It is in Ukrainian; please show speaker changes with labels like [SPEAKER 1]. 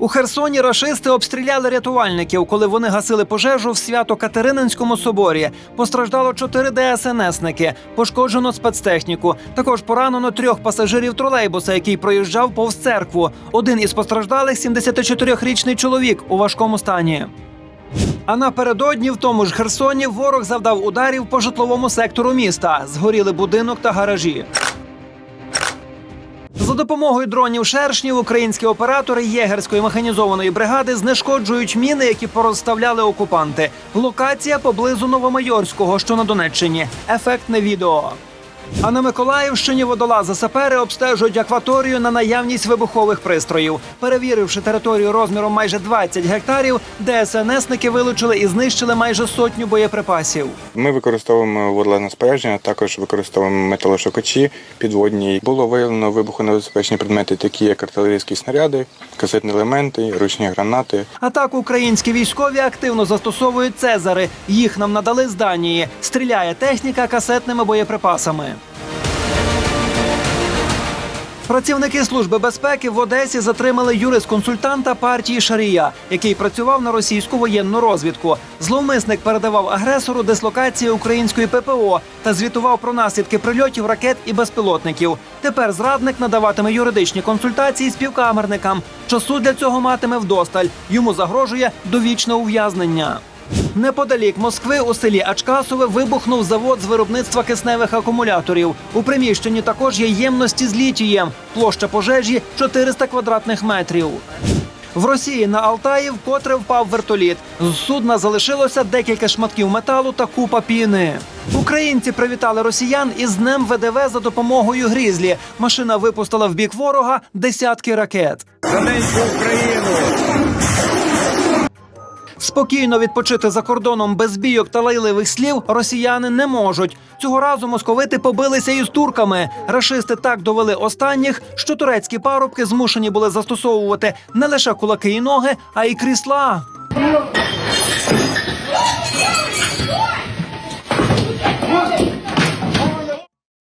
[SPEAKER 1] У Херсоні рашисти обстріляли рятувальників, коли вони гасили пожежу в свято Катерининському соборі. Постраждало чотири ДСНСники, пошкоджено спецтехніку. Також поранено трьох пасажирів тролейбуса, який проїжджав повз церкву. Один із постраждалих 74-річний чоловік у важкому стані. А напередодні в тому ж Херсоні ворог завдав ударів по житловому сектору міста. Згоріли будинок та гаражі. Допомогою дронів шершнів українські оператори єгерської механізованої бригади знешкоджують міни, які порозставляли окупанти. Локація поблизу Новомайорського, що на Донеччині. Ефектне відео. А на Миколаївщині водолази сапери обстежують акваторію на наявність вибухових пристроїв. Перевіривши територію розміром майже 20 гектарів, ДСНСники вилучили і знищили майже сотню боєприпасів.
[SPEAKER 2] Ми використовуємо водолазне спорядження, також використовуємо металошукачі підводні. Було виявлено вибухонебезпечні предмети, такі як артилерійські снаряди, касетні елементи, ручні гранати.
[SPEAKER 1] А так українські військові активно застосовують цезари. Їх нам надали з Данії. Стріляє техніка касетними боєприпасами. Працівники служби безпеки в Одесі затримали юрисконсультанта партії Шарія, який працював на російську воєнну розвідку. Зловмисник передавав агресору дислокації української ППО та звітував про наслідки прильотів ракет і безпілотників. Тепер зрадник надаватиме юридичні консультації співкамерникам. Часу для цього матиме вдосталь. Йому загрожує довічне ув'язнення. Неподалік Москви у селі Ачкасове вибухнув завод з виробництва кисневих акумуляторів. У приміщенні також є ємності з літієм. Площа пожежі 400 квадратних метрів. В Росії на Алтаї вкотре впав вертоліт. З судна залишилося декілька шматків металу та купа піни. Українці привітали росіян із днем ВДВ за допомогою грізлі. Машина випустила в бік ворога десятки ракет. Спокійно відпочити за кордоном без бійок та лайливих слів росіяни не можуть. Цього разу московити побилися із турками. Рашисти так довели останніх, що турецькі парубки змушені були застосовувати не лише кулаки і ноги, а й крісла.